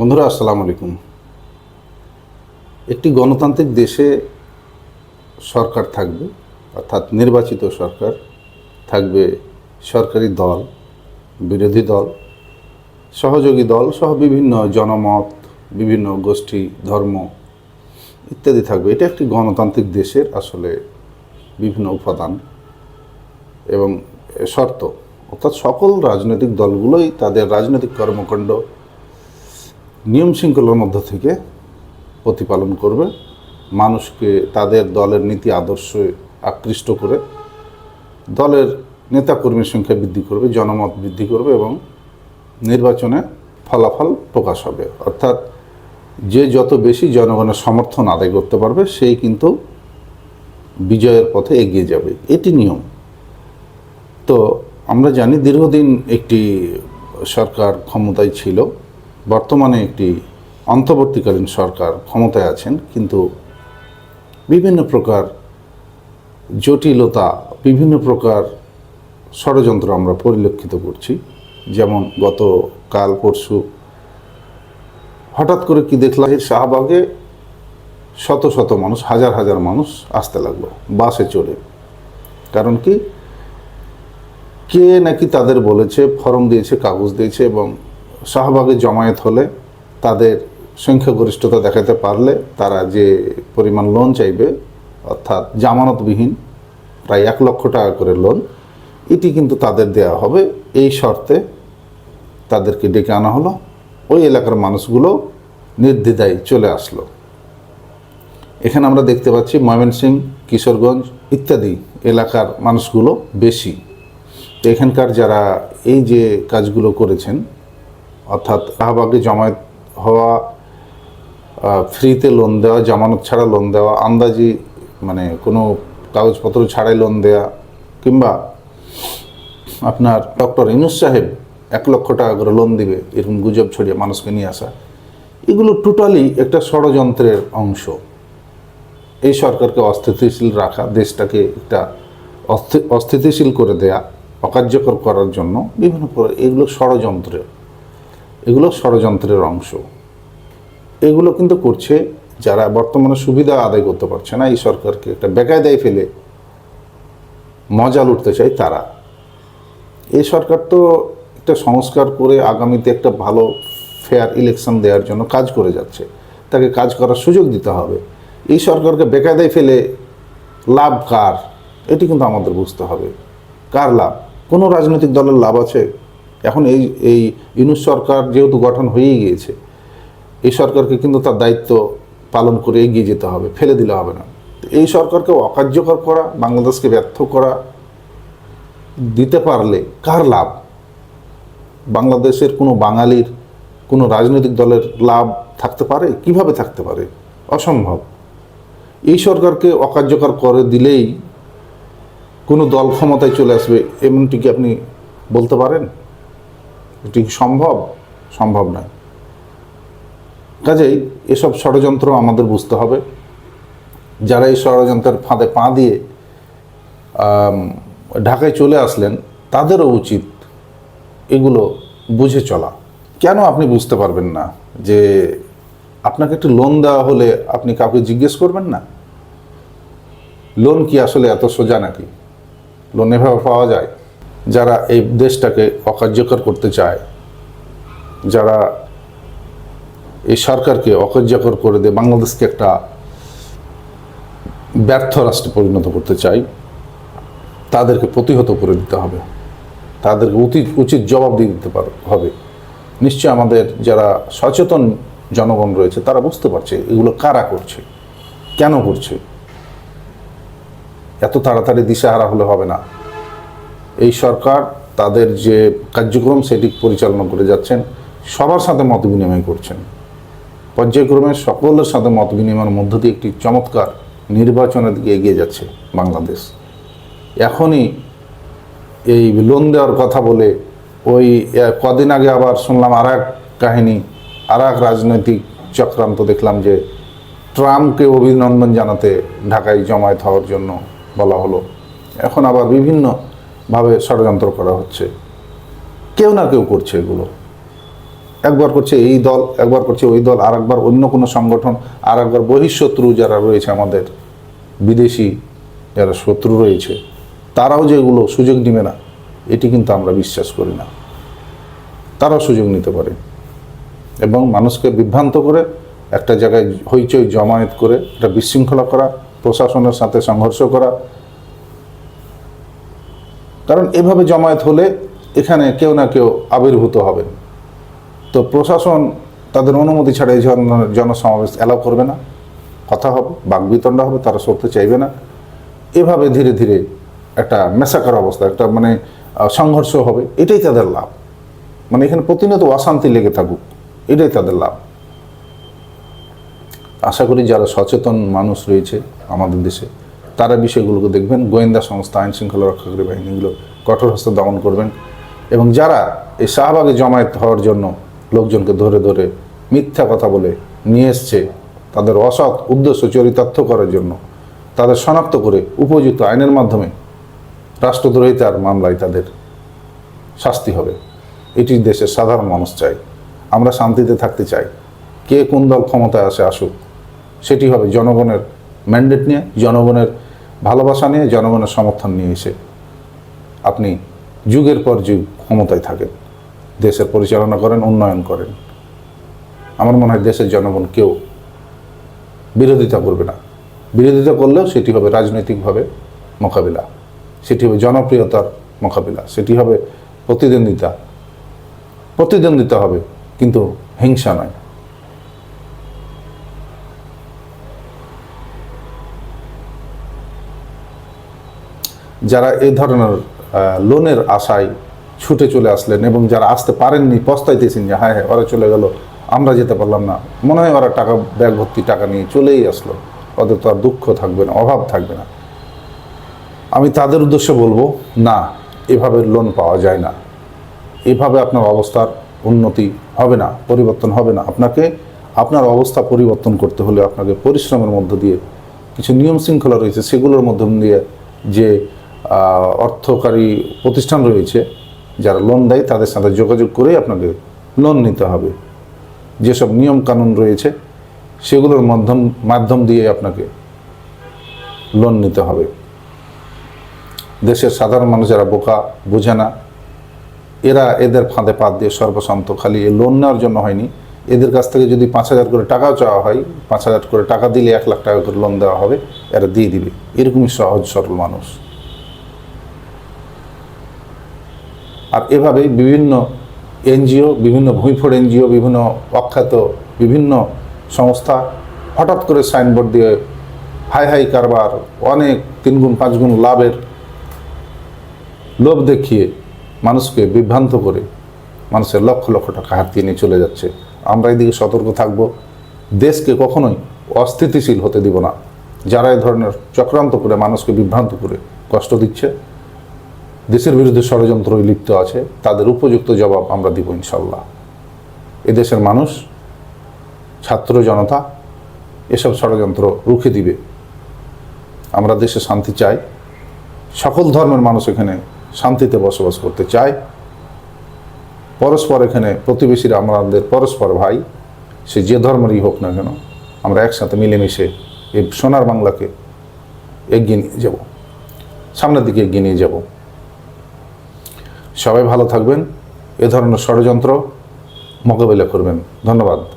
বন্ধুরা, আসসালামু আলাইকুম। একটি গণতান্ত্রিক দেশে সরকার থাকবে, অর্থাৎ নির্বাচিত সরকার থাকবে সরকারি দল, বিরোধী দল, সহযোগী দল সহ বিভিন্ন জনমত, বিভিন্ন গোষ্ঠী, ধর্ম ইত্যাদি থাকবে। এটা একটি গণতান্ত্রিক দেশের আসলে বিভিন্ন উপাদান এবং শর্ত। অর্থাৎ সকল রাজনৈতিক দলগুলোই তাদের রাজনৈতিক কর্মকাণ্ড নিয়ম শৃঙ্খলার মধ্য থেকে প্রতিপালন করবে। মানুষকে তাদের দলের নীতি, আদর্শে আকৃষ্ট করে দলের নেতাকর্মীর সংখ্যা বৃদ্ধি করবে, জনমত বৃদ্ধি করবে এবং নির্বাচনে ফলাফল প্রকাশ হবে। অর্থাৎ যে যত বেশি জনগণের সমর্থন আদায় করতে পারবে, সেই কিন্তু বিজয়ের পথে এগিয়ে যাবে। এটি নিয়ম। তো আমরা জানি দীর্ঘদিন একটি সরকার ক্ষমতায় ছিল। বর্তমানে একটি অন্তর্বর্তীকালীন সরকার ক্ষমতায় আছেন, কিন্তু বিভিন্ন প্রকার জটিলতা, বিভিন্ন প্রকার ষড়যন্ত্র আমরা পরিলক্ষিত করছি। যেমন গত কাল পরশু হঠাৎ করে কি দেখলাম শাহবাগে শত শত মানুষ, হাজার হাজার মানুষ আসতে লাগল, বাসে চড়ে। কারণ কি? কে নাকি তাদের বলেছে, ফর্ম দিয়েছে, কাগজ দিয়েছে এবং শাহবাগে জমায়েত হলে তাদের সংখ্যাগরিষ্ঠতা দেখাতে পারলে তারা যে পরিমাণ লোন চাইবে, অর্থাৎ জামানতবিহীন, প্রায় এক লক্ষ টাকা করে লোন এটি কিন্তু তাদের দেয়া হবে। এই শর্তে তাদেরকে ডেকে আনা হলো। ওই এলাকার মানুষগুলো নির্দ্বিধায় চলে আসলো। এখানে আমরা দেখতে পাচ্ছি ময়মনসিংহ, কিশোরগঞ্জ ইত্যাদি এলাকার মানুষগুলো বেশি। এখানকার যারা এই যে কাজগুলো করেছেন অর্থাৎ শাহবাগে জমায়েত হওয়া ফ্রিতে লোন দেওয়া, জামানত ছাড়া লোন দেওয়া, আন্দাজি মানে কোনো কাগজপত্র ছাড়াই লোন দেওয়া কিংবা আপনার ডক্টর ইনুস সাহেব এক লক্ষ টাকা করে লোন দিবে, এরকম গুজব ছড়িয়ে মানুষকে নিয়ে আসা, এগুলো টোটালি একটা ষড়যন্ত্রের অংশ। এই সরকারকে অস্থিতিশীল রাখা, দেশটাকে একটা অস্থি- অস্থিতিশীল করে দেয়া, অকার্যকর করার জন্য বিভিন্ন এগুলো ষড়যন্ত্রের। এগুলো ষড়যন্ত্রের অংশ। এগুলো কিন্তু করছে যারা বর্তমানে সুবিধা আদায় করতে পারছে না, এই সরকারকে একটা বেকায়দায় ফেলে মজা লুটতে চায় তারা। এই সরকার তো একটা সংস্কার করে আগামীতে একটা ভালো ফেয়ার ইলেকশন দেওয়ার জন্য কাজ করে যাচ্ছে। তাকে কাজ করার সুযোগ দিতে হবে। এই সরকারকে বেকায়দায় ফেলে লাভ কার? এটি কিন্তু আমাদের বুঝতে হবে। কার লাভ? কোনো রাজনৈতিক দলের লাভ আছে? এখন এই এই ইউনুস সরকার যেহেতু গঠন হয়েই গিয়েছে, এই সরকারকে কিন্তু তার দায়িত্ব পালন করে এগিয়ে যেতে হবে, ফেলে দিলে হবে না। এই সরকারকে অকার্যকর করা, বাংলাদেশকে ব্যর্থ করা, দিতে পারলে কার লাভ? বাংলাদেশের কোনো বাঙালির, কোনো রাজনৈতিক দলের লাভ থাকতে পারে? কীভাবে থাকতে পারে? অসম্ভব। এই সরকারকে অকার্যকর করে দিলেই কোনো দল ক্ষমতায় চলে আসবে, এমনটি কি আপনি বলতে পারেন? এটি সম্ভব? সম্ভব নয়। কাজেই এসব ষড়যন্ত্র আমাদের বুঝতে হবে। যারা এই ষড়যন্ত্রের ফাঁদে পা দিয়ে ঢাকায় চলে আসলেন, তাদেরও উচিত এগুলো বুঝে চলা। কেন আপনি বুঝতে পারবেন না যে আপনাকে একটু লোন দেওয়া হলে আপনি কাউকে জিজ্ঞেস করবেন না? লোন কি আসলে এত সোজা নাকি? লোন এভাবে পাওয়া যায়? যারা এই দেশটাকে অকার্যকর করতে চায়, যারা এই সরকারকে অকার্যকর করে দিয়ে বাংলাদেশকে একটা ব্যর্থ রাষ্ট্রে পরিণত করতে চাই তাদেরকে প্রতিহত করে দিতে হবে। তাদেরকে উচিত উচিত জবাব দিয়ে দিতে পার, হবে। নিশ্চয় আমাদের যারা সচেতন জনগণ রয়েছে, তারা বুঝতে পারছে এগুলো কারা করছে, কেন করছে। এত তাড়াতাড়ি দিশাহারা হলে হবে না। এই সরকার তাদের যে কার্যক্রম সেটি পরিচালনা করে যাচ্ছেন, সবার সাথে মত বিনিময় করছেন। পর্যায়ক্রমে সকলের সাথে মত বিনিময়ের মধ্য দিয়ে একটি চমৎকার নির্বাচনের দিকে এগিয়ে যাচ্ছে বাংলাদেশ। এখনই এই লোন দেওয়ার কথা বলে ওই কদিন আগে আবার শুনলাম আর এক কাহিনী আর এক রাজনৈতিক চক্রান্ত দেখলাম যে ট্রাম্পকে অভিনন্দন জানাতে ঢাকায় জমায়েত হওয়ার জন্য বলা হলো। এখন আবার বিভিন্নভাবে ষড়যন্ত্র করা হচ্ছে। কেউ না কেউ করছে এগুলো। একবার করছে এই দল, একবার করছে ওই দল আর একবার অন্য কোনো সংগঠন আর একবার বহিঃশত্রু যারা রয়েছে আমাদের, বিদেশি যারা শত্রু রয়েছে, তারাও যেগুলো সুযোগ নেবে না, এটি কিন্তু আমরা বিশ্বাস করি না। তারাও সুযোগ নিতে পারে। এবং মানুষকে বিভ্রান্ত করে, একটা জায়গায় হইচই, জমায়েত করে, একটা বিশৃঙ্খলা করা, প্রশাসনের সাথে সংঘর্ষ করা কারণ এভাবে জমায়েত হলে এখানে কেউ না কেউ আবির্ভূত হবেন তো প্রশাসন তাদের অনুমতি ছাড়া এই জনসমাবেশ অ্যালাউ করবে না। কথা হবে, বাকবিতণ্ডা হবে, তারা সরতে চাইবে না। এভাবে ধীরে ধীরে একটা মেসাকার অবস্থা, একটা মানে সংঘর্ষ হবে, এটাই তাদের লাভ। মানে এখানে প্রতিনিয়ত অশান্তি লেগে থাকুক, এটাই তাদের লাভ। আশা করি যারা সচেতন মানুষ রয়েছে আমাদের দেশে তারা বিষয়গুলোকে দেখবেন, গোয়েন্দা সংস্থা আইন শৃঙ্খলা রক্ষাকারী বাহিনীগুলো কঠোর হস্তে দমন করবেন এবং যারা এই শাহবাগে জমায়েত হওয়ার জন্য লোকজনকে ধরে ধরে মিথ্যা কথা বলে নিয়ে এসছে, তাদের অসৎ উদ্দেশ্য, চরিতার্থ করার জন্য তাদের শনাক্ত করে উপযুক্ত আইনের মাধ্যমে রাষ্ট্রদ্রোহিতার মামলায় তাদের শাস্তি হবে। এটি দেশের সাধারণ মানুষ চাই আমরা শান্তিতে থাকতে চাই। কে কোন দল ক্ষমতায় আসে আসুক, সেটি হবে জনগণের ম্যান্ডেট নিয়ে, জনগণের ভালোবাসা নিয়ে জনগণের সমর্থন নিয়ে এসে আপনি যুগের পর যুগ ক্ষমতায় থাকেন, দেশের পরিচালনা করেন, উন্নয়ন করেন। আমার মনে হয় দেশের জনগণ কেউ বিরোধিতা করবে না। বিরোধিতা করলেও সেটি হবে রাজনৈতিকভাবে মোকাবিলা, সেটি হবে জনপ্রিয়তার মোকাবিলা, সেটি হবে প্রতিদ্বন্দ্বিতা। প্রতিদ্বন্দ্বিতা হবে, কিন্তু হিংসা নয়। যারা এ ধরনের লোনের আশায় ছুটে চলে আসলেন এবং যারা আসতে পারেননি, পস্তাইতেছেন যে হ্যাঁ হ্যাঁ ওরা চলে গেল, আমরা যেতে পারলাম না। মনে হয় ওরা টাকা ব্যাগ ভর্তি টাকা নিয়ে চলেই আসলো। ওদের তো আর দুঃখ থাকবে না, অভাব থাকবে না। আমি তাদের উদ্দেশ্যে বলব, না, এভাবে লোন পাওয়া যায় না। এভাবে আপনার অবস্থার উন্নতি হবে না, পরিবর্তন হবে না। আপনাকে, আপনার অবস্থা পরিবর্তন করতে হলে আপনাকে পরিশ্রমের মধ্য দিয়ে কিছু নিয়ম শৃঙ্খলা রয়েছে, সেগুলোর মধ্য দিয়ে যে অর্থকারী প্রতিষ্ঠান রয়েছে, যারা লোন দেয়, তাদের সাথে যোগাযোগ করে আপনাকে লোন নিতে হবে। যেসব নিয়ম কানুন রয়েছে, সেগুলোর মাধ্যম মাধ্যম দিয়ে আপনাকে লোন নিতে হবে। দেশের সাধারণ মানুষ যারা বোকা, বোঝে না, এরা এদের ফাঁদে পাত দিয়ে সর্বশান্ত, খালি এ লোন নেওয়ার জন্য হয়নি। এদের কাছ থেকে যদি পাঁচ হাজার করে টাকাও চাওয়া হয়, পাঁচ হাজার করে টাকা দিলে এক লাখ টাকা করে লোন দেওয়া হবে, এরা দিয়ে দিবে। এরকমই সহজ, সরল মানুষ। আর এভাবেই বিভিন্ন এনজিও, বিভিন্ন ভূঁইফোড় এনজিও, বিভিন্ন অখ্যাত, বিভিন্ন সংস্থা হঠাৎ করে সাইনবোর্ড দিয়ে হাই হাই কারবার, অনেক তিনগুণ, পাঁচগুণ লাভের লোভ দেখিয়ে মানুষকে বিভ্রান্ত করে মানুষের লক্ষ লক্ষ টাকা হাতিয়ে নিয়ে চলে যাচ্ছে। আমরা এদিকে সতর্ক থাকব। দেশকে কখনোই অস্থিতিশীল হতে দিব না। যারা এই ধরনের চক্রান্ত করে মানুষকে বিভ্রান্ত করে কষ্ট দিচ্ছে দেশের বিরুদ্ধে ষড়যন্ত্র লিপ্ত আছে, তাদের উপযুক্ত জবাব আমরা দিব ইনশাল্লাহ এদেশের মানুষ, ছাত্র জনতা, এসব ষড়যন্ত্র রুখে দিবে। আমরা দেশে শান্তি চাই, সকল ধর্মের মানুষ এখানে শান্তিতে বসবাস করতে চায়। পরস্পর এখানে প্রতিবেশীরা আমাদের পরস্পর ভাই, সে যে ধর্মেরই হোক না কেন, আমরা একসাথে মিলেমিশে এই সোনার বাংলাকে এগিয়ে নিয়ে যাব। সামনের দিকে এগিয়ে নিয়ে যাব। সবাই ভালো থাকবেন। এ ধরনের ষড়যন্ত্র মোকাবিলা করবেন। ধন্যবাদ।